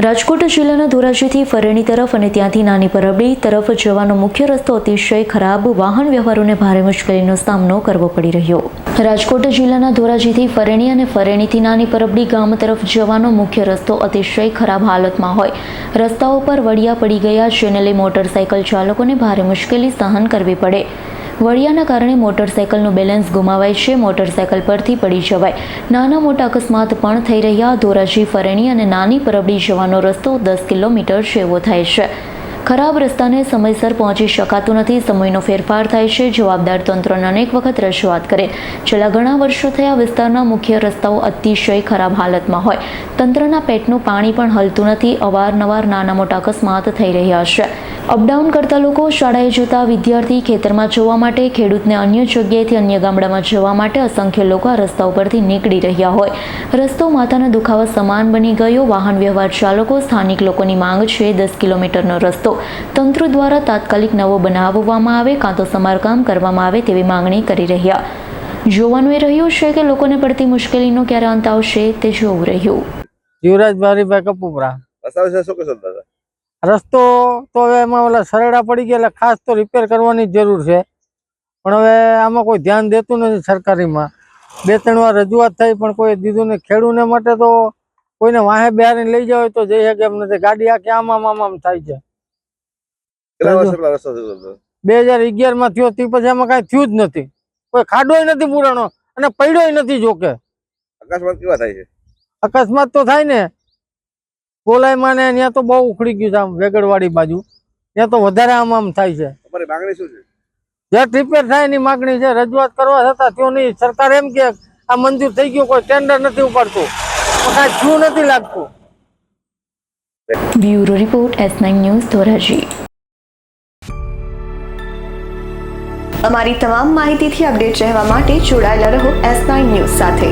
રાજકોટ જિલ્લાના ધોરાજીથી ફરેણી તરફ અને ત્યાંથી નાની પરબડી તરફ જવાનો મુખ્ય રસ્તો અતિશય ખરાબ વાહન વ્યવહારોને ભારે મુશ્કેલીનો સામનો કરવો પડી રહ્યો. રાજકોટ જિલ્લાના ધોરાજીથી ફરેણી અને ફરેણીથી નાની પરબડી ગામ તરફ જવાનો મુખ્ય રસ્તો અતિશય ખરાબ હાલતમાં હોય. રસ્તાઓ પર વડિયા પડી ગયા, જેને લઈ મોટરસાયકલ ચાલકોને ભારે મુશ્કેલી સહન કરવી પડે. વળિયાના કારણે મોટરસાયકલનું બેલેન્સ ગુમાવાય છે. મોટરસાયકલ પરથી પડી જવાય. નાના મોટા અકસ્માત પણ થઈ રહ્યા. ધોરાજી ફરેણી અને નાની પરબડી જવાનો રસ્તો દસ કિલોમીટર જેવો થાય છે. ખરાબ રસ્તાને સમયસર પહોંચી શકાતું નથી. સમયનો ફેરફાર થાય છે. જવાબદાર તંત્રને અનેક વખત રજૂઆત કરે. છેલ્લા ઘણા વર્ષો થયા વિસ્તારના મુખ્ય રસ્તાઓ અતિશય ખરાબ હાલતમાં હોય. તંત્રના પેટનું પાણી પણ હલતું નથી. અવારનવાર નાના મોટા અકસ્માત થઈ રહ્યા છે. અપડાઉન કરતા લોકો શાળાએ જતા વિદ્યાર્થી ખેતરમાં જવા માટે ખેડૂતને અન્ય જગ્યાએથી અન્ય ગામડામાં જવા માટે અસંખ્ય લોકો આ રસ્તા ઉપરથી નીકળી રહ્યા હોય. રસ્તો માથાના દુખાવા સમાન બની ગયો. વાહન વ્યવહાર ચાલકો સ્થાનિક લોકોની માંગ છે દસ કિલોમીટરનો રસ્તો. તંત્ર દ્વારા તાત્કાલિક નવો બનાવવામાં આવે કાં તો સમારકામ કરવામાં આવે તેવી માંગણી કરી રહ્યા. જોવાનું એ રહ્યું છે કે લોકોને પડતી મુશ્કેલીનો ક્યારે અંત આવશે તે જોવું રહ્યું. યુવરાજ બારી રસ્તા વિશે શું કહેશો દાદા? રસ્તો તો હવે એમાં ઓલા સરડા પડી ગયા એટલે ખાસ તો રિપેર કરવાની જરૂર છે. પણ હવે આમાં કોઈ ધ્યાન દેતું નથી સરકારીમાં. બે ત્રણ વાર રજૂઆત થઈ પણ કોઈ દીધું ને ખેડૂને માટે તો કોઈને વાહે બિહારીને લઈ જાવ તો જઈ શકે એમ નથી. ગાડી આખી આમ આમ આમ થાય છે. બે હજાર અગિયારમાં થયો તે પછી આમાં કઈ થયું જ નથી. કોઈ ખાડોય નથી પુરાણો અને પડ્યોય નથી જોકે. અકસ્માત કેવા થાય છે? અકસ્માત તો થાય ને ગોલાઈમાં ને ત્યાં તો બહુ ઉખડી ગયું છે આમ વેગડવાડી બાજુ. ત્યાં તો વધારે આમ આમ થાય છે. તમારી માંગણી શું છે? જે રિપેર થાય એની માગણી છે. રજૂઆત કરવા છતાં થયો નહીં. સરકાર એમ કે આ મંજૂર થઈ ગયું કોઈ ટેન્ડર નથી ઉપાડતું. કાંઈ થયું નથી લાગતું. Bureau report S nine news Dhoraji. અમારી તમામ માહિતીથી અપડેટ રહેવા માટે જોડાયેલા રહો એસ નાઇન ન્યૂઝ સાથે.